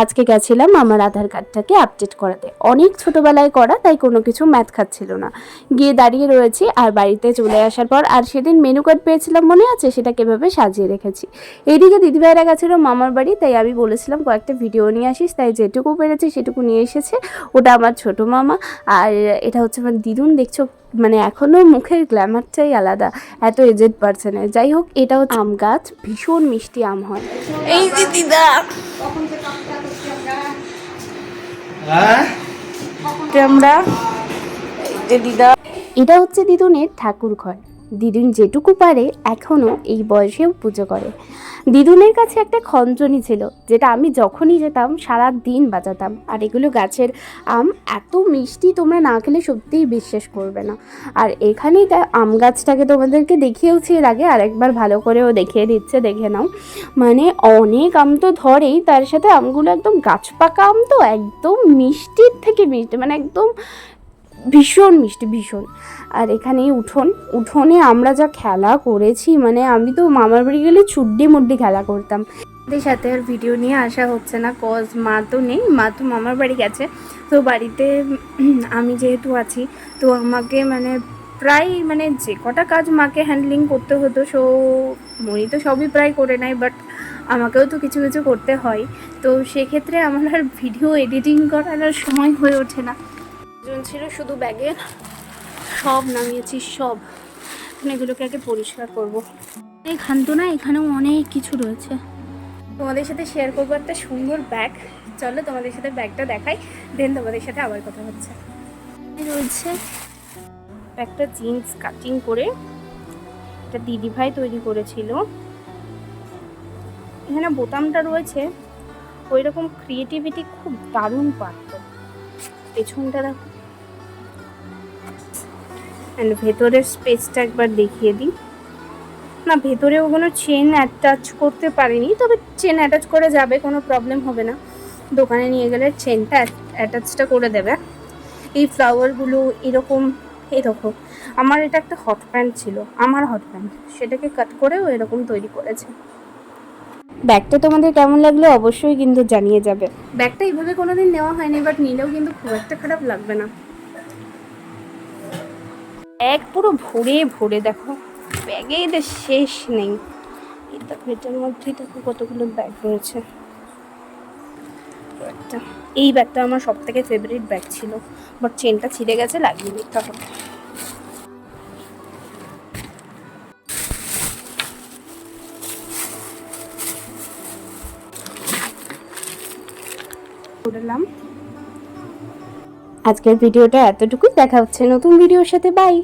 আজকে গেছিলাম আমার আধার কার্ডটাকে আপডেট করাতে। অনেক ছোটোবেলায় করা, তাই কোনো কিছু ম্যাথ খাচ্ছিল না। গিয়ে দাঁড়িয়ে রয়েছি আর বাড়িতে চলে আসার পর আর সেদিন মেনু কার্ড পেয়েছিলাম মনে আছে, সেটা কীভাবে সাজিয়ে রেখেছি। এদিকে দিদিভাইরা গেছিল মামার বাড়ি, তাই আমি বলেছিলাম কয়েকটা ভিডিও নিয়ে আসিস, তাই যেটুকু পেরেছি সেটুকু নিয়ে এসেছে। ওটা আমার ছোট মামা। আর এটা হচ্ছে আমার দিদুন, দেখছ? মানে এখনও মুখের গ্ল্যামারটাই আলাদা, এত এজেড পার্সনের যাই হোক, এটা হচ্ছে আম গাছ, ভীষণ মিষ্টি আম হয়। এই দিদা হ্যাঁ আমরা দিদা এটা হচ্ছে দিদুনের ঠাকুর ঘর দিদুন যেটুকু পারে এখনও এই বয়সেও পুজো করে। দিদুনের কাছে একটা খঞ্জনি ছিল, যেটা আমি যখনই যেতাম সারা দিন বাজাতাম। আর এগুলো গাছের আম এত মিষ্টি, তোমরা না খেলে সত্যিই বিশ্বাস করবে না। আর এখানেই আম গাছটাকে তোমাদেরকে দেখিয়েওছি এর আগে, আরেকবার ভালো করেও দেখিয়ে দিচ্ছে, দেখে নাও। মানে অনেক আম তো ধরেই, তার সাথে আমগুলো একদম গাছ পাকা আম তো একদম মিষ্টির থেকে মিষ্টি মানে একদম ভীষণ মিষ্টি, ভীষণ। আর এখানে উঠোন, উঠোনে আমরা যা খেলা করেছি মানে আমি তো মামার বাড়ি গেলে চুড্ডি মুড্ডি খেলা করতাম। এদের সাথে আর ভিডিও নিয়ে আসা হচ্ছে না কজ মা তো নেই, মা তো মামার বাড়ি গেছে। তো বাড়িতে আমি যেহেতু আছি, তো আমাকে মানে প্রায় মানে যে কটা কাজ মাকে হ্যান্ডলিং করতে হতো সো মনি তো সবই প্রায় করে নেয় বাট আমাকেও তো কিছু কিছু করতে হয়। তো সেক্ষেত্রে আমার আর ভিডিও এডিটিং করার সময় হয়ে ওঠে না। জন ছিল, শুধু ব্যাগে সব নামিয়েছি, সব। এখন এগুলোকে আগে পরিষ্কার করব। এখান তো না, এখানেও অনেক কিছু রয়েছে। তোমাদের সাথে শেয়ার করব একটা সুন্দর ব্যাগ চলো তোমাদের সাথে ব্যাগটা দেখাই দেন তোমাদের সাথে আবার কথা হচ্ছে। এই রয়েছে একটা জিন্স কাটিং করে এটা দিদিভাই তৈরি করেছিল। এখানে বোতামটা রয়েছে ওই রকম ক্রিয়েটিভিটি খুব দারুণ পারত। পেছনটা দেখো। অ্যান্ড ভেতরের স্পেসটা একবার দেখিয়ে দিই। না ভেতরেও কোনো চেন অ্যাটাচ করতে পারিনি, তবে চেন অ্যাটাচ করে যাবে, কোনো প্রবলেম হবে না। দোকানে নিয়ে গেলে চেনটা অ্যাটাচটা করে দেবে। এই ফ্লাওয়ারগুলো এরকম এরকম আমার এটা একটা হট প্যান্ট ছিল, আমার হট প্যান্ট সেটাকে কাট করেও এরকম তৈরি করেছে। ব্যাগটা তোমাদের কেমন লাগল অবশ্যই কিন্তু জানিয়ে যাবে। ব্যাগটা এইভাবে কোনোদিন নেওয়া হয়নি বাট নিলেও কিন্তু খুব একটা খারাপ লাগবে না। এক পুরো ভরে ভরে দেখো ব্যাগে এদের শেষ নেই। দেখো এটার মধ্যেই দেখো কতগুলো ব্যাগ রয়েছে। এই ব্যাগটা আমার সব থেকে ফেভারিট ব্যাগ ছিল বাট চেনটা ছিঁড়ে গেছে লাগিয়ে দিতে হবে। করলাম আজকের ভিডিওটা এতটুকুই। দেখা হচ্ছে নতুন ভিডিওর সাথে। বাই